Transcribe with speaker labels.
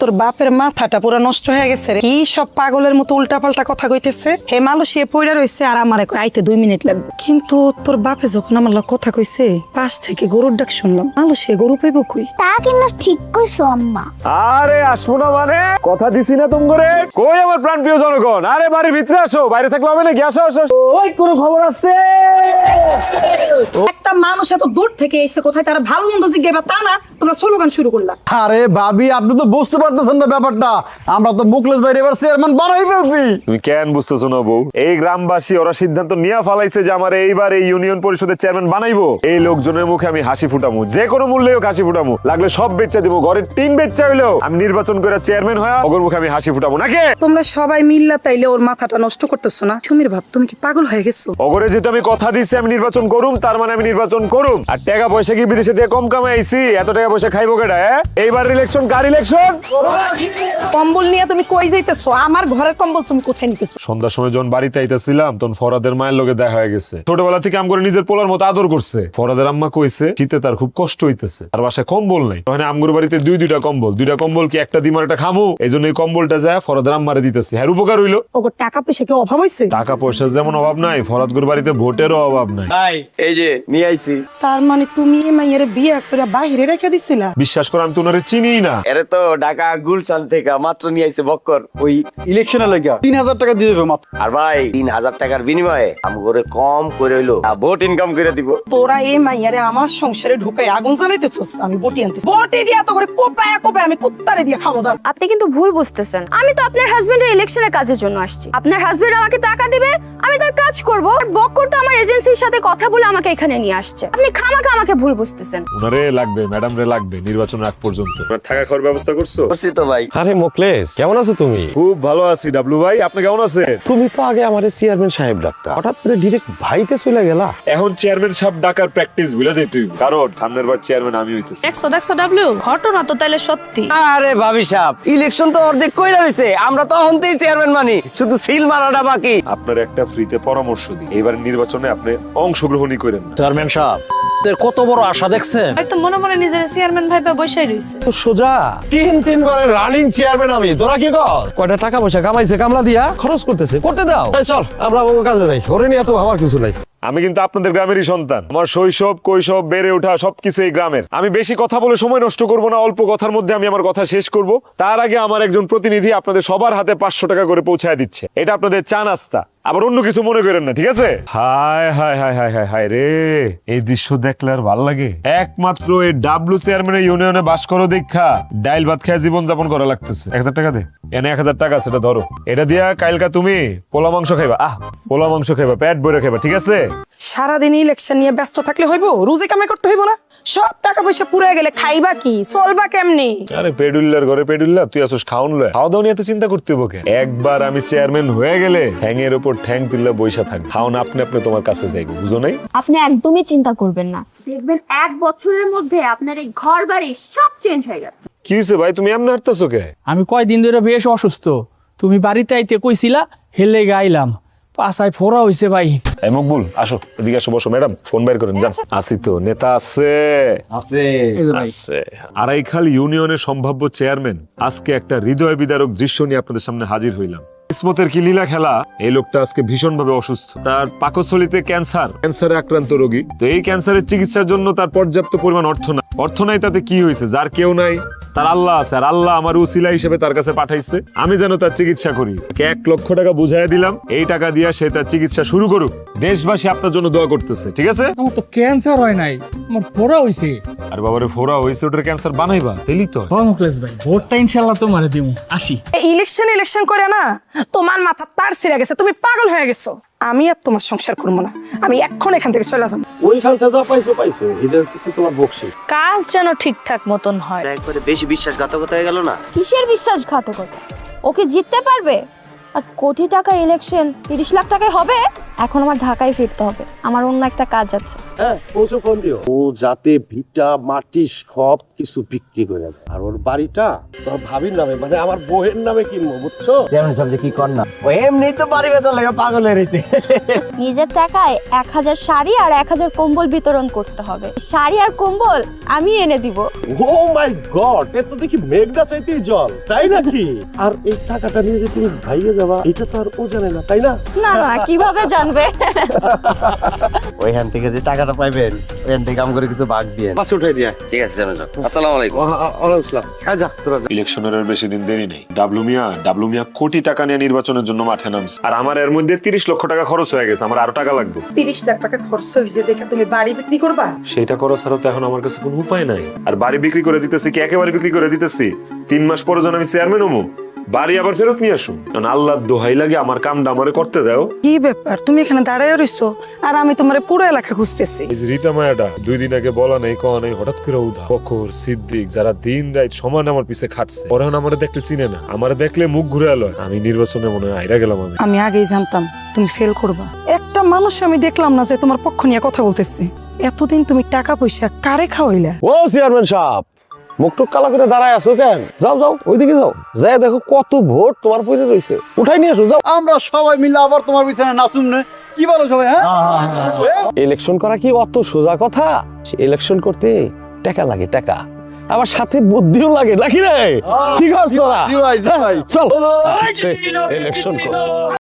Speaker 1: তোর বাপের মাথাটা পুরো নষ্ট হয়ে গেছে রে। কি সব পাগলের মতো উল্টাপাল্টা কথা কইতেছে? হে মালয়েশিয়া পইড়া রইছে আর আমার আইতে দুই মিনিট লাগবে। কিন্তু তোর বাপে যখন আমার লগে কথা কইছে পাশ থেকে গরুর ডাক শুনলাম মালয়েশিয়া গরু পাইব কই?
Speaker 2: তা কিন্তু ঠিক কইছো আম্মা।
Speaker 3: আরে আসব না মানে? কথা দিছি না তুম করে কই আমার প্রাণ প্রিয় জনগণ? আরে বাড়ির ভিতরে আসো। বাইরে থাকলে হবে নাকি? আসো আসো।
Speaker 4: ওই কোনো খবর আছে?
Speaker 1: মানুষ এত দূর থেকে এসে কোথায় তারা ভালো মন্দ জিজ্ঞাসা তা না তোমরা স্লোগান শুরু করলা।
Speaker 4: আরে ভাবি আপনি তো বুঝতে পারতেছেন না ব্যাপারটা। আমরা তো মুকলেশ ভাই এবার চেয়ারম্যান বানাই ফেলছি।
Speaker 3: তুমি কেন বুঝতেছো না বউ? এই গ্রামবাসী ওরা সিদ্ধান্ত নিয়ে ফালাইছে যে আমার এইবার এই ইউনিয়ন পরিষদের চেয়ারম্যান বানাইবো। এই লোকজনের মুখে আমি হাসি ফুটামু যে কোনো মূল্যে হোক হাসি ফুটামু। লাগলে সব বেচা দিব ঘরের তিন বেচা হইলেও আমি নির্বাচন করে চেয়ারম্যান হয়ে ওগর মুখে আমি হাসি ফুটাবো নাকি?
Speaker 1: তোমরা সবাই মিল্লা তাইলে ওর মাথাটা নষ্ট করতেছো না। সুমির ভাব তুমি কি পাগল হয়ে গেছো?
Speaker 3: অগরে যেহেতু আমি কথা দিচ্ছি আমি নির্বাচন করুম তার মানে আমি নির্বাচন করুম আর টাকা পয়সা কি বিদেশে দিয়ে কম কামাইছি? এত টাকা পয়সা খাইবো কেডা হ্যাঁ? এইবার ইলেকশন কার ইলেকশন
Speaker 1: কম্বল নিয়ে তুমি কই যাইতেছো? আমার ঘরের কম্বল তুমি কোথায় নিতেছো?
Speaker 3: সন্ধ্যার সময় যখন বাড়িতে আইতেছিলাম তখন ফরাদের মায়ের লগে দেখা হয়ে গেছে। ছোটবেলা থেকে আম করে নিজের পোলার মতো আদর করছে। ফরাদের আম্মা কইছে শীতে তার খুব কষ্ট হইতেছে। আর বাসায় কম্বল নাই। ওখানে আমগুর বাড়িতে দুই দুইটা কম্বল। দুইটা কম্বল কি একটা দিমার একটা খামু? এই জন্য এই কম্বলটা যায় ফরাদের আম্মারে দিতেছে। হ্যাঁ উপকার হইল।
Speaker 1: ওগো টাকা পয়সা কি অভাব হইছে?
Speaker 3: টাকা পয়সার যেমন অভাব নাই ফরাদগুর বাড়িতে ভোটেরও অভাব নাই।
Speaker 5: ভাই এই যে নিয়ে আইছি
Speaker 1: তার মানে তুমি এই মাইয়ের বিয়ে করে বাইরে রেখে দিছিলা?
Speaker 3: বিশ্বাস করে আমি তো ওনারে চিনি না।
Speaker 5: এরে তো ঢাকা গুলশান থেকে মাত্র নিয়ে আইছে বক্কর।
Speaker 4: ওই ইলেকশনের লাগা তিন হাজার টাকা দিয়ে দেবে মাত্র।
Speaker 5: আর ভাই তিন হাজার টাকার বিনিময়ে আমি করে কম করে হইল। ভোট ইনকাম করে দিব।
Speaker 1: তোরা এই মাইয়ারে আমার সংসারে ঢুকাই আগুন জ্বালাইতেছস আমি বটি আনতেছি। বটি দিয়া তো করে কোপায়া কোপায় আমি কুত্তারে দিয়ে খাব যাও
Speaker 6: আপনি কিন্তু ভুল বুঝতেছেন। আমি তো আপনার হাজবেন্ডের ইলেকশনের কাজের জন্য আসছি। আপনার হাজবেন্ড আমাকে টাকা দিবে আমি তার কাজ করব। আর বক্কর তো আমার এজেন্সির সাথে কথা বলে আমাকে এখানে নিয়ে আসছে। আপনি খামাখা আমাকে ভুল বুঝতেছেন।
Speaker 3: ওনারে লাগবে ম্যাডাম রে লাগবে নির্বাচন আগ পর্যন্ত। আপনার থাকা খাওয়ার ব্যবস্থা করছ?
Speaker 5: করছি তো ভাই।
Speaker 7: আরে মোকলেশ কেমন আছো তুমি?
Speaker 3: খুব ভালো আছি ডাবলু ভাই। আপনি কেমন আছেন?
Speaker 7: তুমি তো আগে আমার চেয়ারম্যান সাহেব ডাক্তার হঠাৎ করে ডিরেক্ট ভাইতে চলে গেলা।
Speaker 3: এখন চেয়ারম্যান সাহেব ডাকার প্র্যাকটিস বুঝা যাই তুই কারণ সামনের বার চেয়ারম্যান আমি হইতেছি।
Speaker 8: দেখছ দেখছ ডাবলু? ঘটনা তো তাহলে সত্যি।
Speaker 5: আরে ভাবি সাহেব ইলেকশন তো অর্ধেক কইরা রইছে আমরা তো হন্তেই চেয়ারম্যান মানি শুধু সিল মারাটা বাকি।
Speaker 3: আপনার একটা ফ্রিতে পরামর্শ দিই। এবার নির্বাচনে আপনি অংশগ্রহণই করেন না।
Speaker 9: চেয়ারম্যান সাহেব তোর কত বড় আশা দেখছেন?
Speaker 8: হয়তো মনে মনে নিজের চেয়ারম্যান ভাইবা বসেই রইছে।
Speaker 7: তো সোজা। তিন তিনবারের রানিং চেয়ারম্যান আমি তোরা কি কর? কয়টা টাকা পয়সা কামাইছে কামলা দিয়া? খরচ করতেছে করতে দাও। চল আমরা কাজে যাই। ওরে নিয়ে এত ভাবার কিছু নাই।
Speaker 3: আমি কিন্তু আপনাদের গ্রামেরই সন্তান। আমার শৈশব কৈশব বেড়ে ওঠা সবকিছু এই গ্রামের। আমি বেশি কথা বলে সময় নষ্ট করব না অল্প কথার মধ্যে আমি আমার কথা শেষ করব। তার আগে আমার একজন প্রতিনিধি আপনাদের সবার হাতে পাঁচশো টাকা করে পৌঁছায় দিচ্ছে। এটা আপনাদের চা নাস্তা। আবার অন্য কিছু মনে করেন না ঠিক আছে? হায় হায় হায় হায় হায় হায় রে এই দৃশ্য দেখলে আর ভালো লাগে। একমাত্র এই ডাবলু চেয়ারম্যানের ইউনিয়নে বাস করো দেখা ডাইল ভাত খেয়ে জীবন যাপন করা লাগতেছে। এক হাজার টাকা দে। এনে এক হাজার টাকা সেটা ধরো। এটা দিয়া কালকা তুমি পোলা মাংস খাইবা। আহ পোলা মাংস খাইবা পেট ভরে খাইবা ঠিক আছে?
Speaker 1: সারাদিন ইলেকশন নিয়ে ব্যস্ত থাকলে হইব? রুজি কামাই করতে হইব না? সব টাকা পয়সা পুরে গেলে খাইবা কি? চলবা কেমনি?
Speaker 3: আরে পেডুল্লার ঘরে পেডুল্লা তুই আসোস খাউন লয়। খাওয়া দাওয়া নিয়ে এত চিন্তা করতে হব কেন? একবার আমি চেয়ারম্যান হয়ে গেলে ঠ্যাংয়ের উপর ঠ্যাং তুললে বৈশা থাক খাওন আপনি আপনি তোমার কাছে যাইবে বুঝো নাই?
Speaker 6: আপনি একদমই চিন্তা করবেন না। দেখবেন এক বছরের মধ্যে আপনার এই ঘর বাড়ি সব চেঞ্জ হয়ে গেছে।
Speaker 3: কি হয়েছে ভাই তুমি এমনি হাঁটতেছো কে?
Speaker 9: আমি কয়দিন ধরে বেশ অসুস্থ। তুমি বাড়িতে আইতে কইছিলা হেলে গাইলাম পাশায় ফোরা হইছে ভাই।
Speaker 3: এই মকবুল আসো এদিকে আসো বসো ম্যাডাম ফোন বের করেন যান। আসি তো নেতা আছে।
Speaker 4: আছে।
Speaker 3: আছে। আড়াইখাল ইউনিয়নের সম্ভাব্য চেয়ারম্যান আজকে একটা হৃদয় বিদারক দৃশ্য নিয়ে আপনাদের সামনে হাজির হইলাম। কিসমতের কি লীলা খেলা? এই লোকটা আজকে ভীষণ ভাবে অসুস্থ। তার পাকস্থলিতে ক্যান্সার। ক্যান্সারে আক্রান্ত রোগী। তো এই ক্যান্সারের চিকিৎসার জন্য তার পর্যাপ্ত পরিমাণ অর্থ নাই অর্থ নাই তাতে কি হয়েছে যার কেউ নাই তার আল্লাহ আছে আর আল্লাহ আমার উসিলা হিসেবে তার কাছে পাঠাইছে। আমি যেন তার চিকিৎসা করি। এক লক্ষ টাকা বুঝাই দিলাম এই টাকা দিয়ে সে তার চিকিৎসা শুরু করুক। দেশবাসী আপনার জন্য দোয়া করতেছে ঠিক আছে?
Speaker 9: আমার তো ক্যান্সার হয় নাই আমার ফোরা হইছে।
Speaker 3: আর বাবারে ফোরা হয়েছে ওটার ক্যান্সার বানাইবা তেলি তো।
Speaker 9: হ্যাঁ মুকলেশ ভাই ভোটটা ইনশাল্লাহ তোমারে দিমু। আসি।
Speaker 1: ইলেকশন ইলেকশন করে না তোমার মাথা তার ছিঁড়ে গেছে তুমি পাগল হয়ে গেছো। আমি আর তোমার সংসার করব না। আমি এখন এখান থেকে চলে যাব।
Speaker 7: ওইখান থেকে যা পাইছো পাইছো। এদের কিছু তোমার বকছি
Speaker 8: কাজ যেন ঠিকঠাক মতন হয়।
Speaker 5: একবারে বেশি বিশ্বাসঘাতকতা হয়ে গেল না?
Speaker 6: কিসের বিশ্বাসঘাতকতা? ওকে জিততে পারবে? আর কোটি টাকার ইলেকশন তিরিশ লাখ টাকায় হবে? এখন আমার ঢাকায় ফিরতে হবে। আমার অন্য একটা কাজ আছে।
Speaker 7: হ্যাঁ ও যাতে ভিটা মাটি সব কিছু বিক্রি করে দেয়। আর ওর বাড়িটা? তোর ভাবির নামে মানে আমার বউয়ের নামে কিনবো বুঝছ?
Speaker 5: চেয়ারম্যান সাহেব যে কি কর না। ও এমনি তো বাড়ি বেচার লাগে পাগলের হইতে।
Speaker 6: নিজের টাকায় এক হাজার শাড়ি আর এক হাজার কম্বল বিতরণ করতে হবে। শাড়ি আর কম্বল আমি এনে দিব।
Speaker 7: ও মাই গড এ তো দেখি মেঘনা চাইতেই জল তাই নাকি? আর এই টাকাটা নিয়ে যে তুমি ভাইয়ে যাবা এটা তো আর ও জানে না তাই না?
Speaker 6: না না কীভাবে
Speaker 5: ওইখান থেকে যে টাকাটা পাইবেন ওইখান থেকে আম করে কিছু ভাগ দিয়ে
Speaker 7: পাশে উঠাই দিয়া।
Speaker 5: ঠিক আছে আসসালামু আলাইকুম।
Speaker 7: হ্যাঁ যা তোরা যা।
Speaker 3: ইলেকশনের আর বেশি দিন দেরি নেই। ডাবলু মিয়া ডাবলু মিয়া কোটি টাকা নিয়ে নির্বাচনের জন্য মাঠে নামছে। আর আমার এর মধ্যে তিরিশ লক্ষ টাকা খরচ হয়ে গেছে। আমার আরও টাকা লাগবে।
Speaker 1: তিরিশ লাখ টাকা খরচ হয়েছে দেখে তুমি বাড়ি বিক্রি করবা?
Speaker 3: সেটা করা ছাড়া তো এখন আমার কাছে কোনো উপায় নাই। আর বাড়ি বিক্রি করে দিতেছি কি? একেবারে বিক্রি করে দিতেছি? তিন মাস পরে যখন আমি চেয়ারম্যান হব বাড়ি আবার ফেরত নিয়ে আসুন। কারণ আল্লাহ দোহাই লাগে আমার কামটা আমারে করতে দাও।
Speaker 1: কি ব্যাপার? তুমি এখানে দাঁড়ায় রইছো? আর আমি তোমার পুরো এলাকা খুঁজতেছি।
Speaker 3: এই যে রিটা মায়াটা দুই দিন আগে বলা নেই কওয়া নেই হঠাৎ করে উধা বকর সিদ্দিক যারা দিন রাত সমান আমার পিছে খাটছে। ওরা আমার দেখলে চিনে না। আমার দেখলে মুখ ঘুরে এলো আমি নির্বাচনে মনে হয় আইরা গেলাম আমি।
Speaker 1: আমি আগেই জানতাম তুমি ফেল করবা। একটা মানুষ আমি দেখলাম না যে তোমার পক্ষ নিয়ে কথা বলতেছে। এতদিন তুমি টাকা পয়সা কারে খাওয়াইলা?
Speaker 7: ও চেয়ারম্যান সাহেব মুখ টুক কালা করে দাঁড়ায় আছো কেন? যাও যাও ওইদিকে যাও। যাই দেখো কত ভোট তোমার পরে রয়েছে উঠাই নিয়ে আসো যাও।
Speaker 4: আমরা সবাই মিলে আবার তোমার পিছনে নাচুন নে। কি বলো সবাই হ্যাঁ?
Speaker 7: ইলেকশন করা কি অত সোজা কথা? ইলেকশন করতে টাকা লাগে টাকা। আবার সাথে বুদ্ধিও লাগে নাকি রে?
Speaker 4: ঠিক আছে
Speaker 7: চল। ইলেকশন কর।